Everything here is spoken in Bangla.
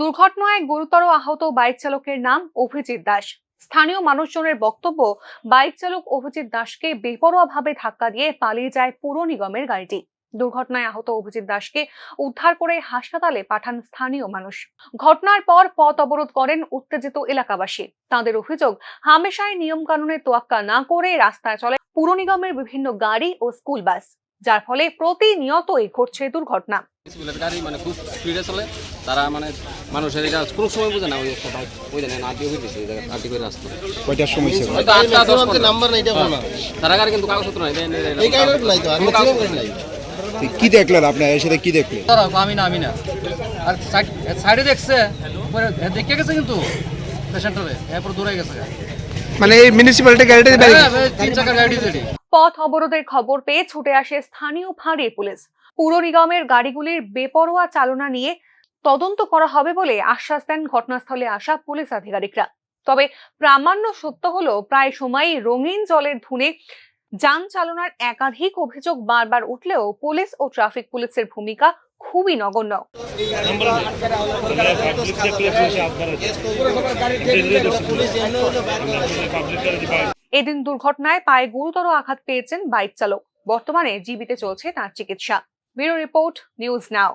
দুর্ঘটনায় গুরুতর আহত বাইক চালকের নাম অভিজিৎ দাস। স্থানীয় মানুষজনের বক্তব্য, বাইক চালক অভিজিৎ দাসকে বেপরোয়াভাবে ধাক্কা দিয়ে পালিয়ে যায় পুর নিগমের গাড়িটি। দুর্ঘটনায় আহত অভিজিৎ দাসকে উদ্ধার করে হাসপাতালে পাঠান স্থানীয় মানুষ। ঘটনার পর পথ অবরোধ করেন উত্তেজিত এলাকাবাসী। তাদের অভিযোগ, হামেশাই নিয়ম কানুনের তোয়াক্কা না করে রাস্তায় চলে পুর নিগমের বিভিন্ন গাড়ি ও স্কুল বাস। যার ফলে প্রতিনিয়তই ঘটছে দুর্ঘটনা। স্কুলের গাড়ি মানে খুব স্পিডে চলে তারা মানে মানুষের এটা কোনো সময় বোঝে না ওই একটা বাইক ওই জানেন আটি হয়ে দিচ্ছে আটি করে রাস্তা কয়টার সময় ছিল? আটটা দশ নাম্বার নাই এটা তারা গাড়ি কিন্তু কাগজপত্র নাই এই কারণে নাই তো আর কাগজপত্র নাই। নাই কি দেখলেন আপনি এর সাথে কি দেখলেন? আমি না আমি না। আর সাইড- সাইডে দেখছে দেখে গেছে কিন্তু পেশেন্টারে। এরপর দূরে গেছে মানে এই মিউনিসিপ্যালিটি গাড়িটা হ্যাঁ, তিন চাকার গাড়ি পথ অবরোধের খবর পেয়ে ছুটে আসে স্থানীয় ফাঁড়ির পুলিশ। পুর নিগমের গাড়িগুলির বেপরোয়া চালনা নিয়ে তদন্ত করা হবে বলে আশ্বাস দেন ঘটনাস্থলে আসা পুলিশ আধিকারিকরা। তবে প্রামাণ্য সত্য হলো, প্রায় সময়ই রঙিন জলের ধুনে যান চালনার একাধিক অভিযোগ বারবার উঠলেও পুলিশ ও ট্রাফিক পুলিশের ভূমিকা খুবই নগণ্য। এদিন দুর্ঘটনায় পায়ে গুরুতর আঘাত পেয়েছেন বাইক চালক। বর্তমানে জীবিতে চলছে তার চিকিৎসা। Bureau report, news now.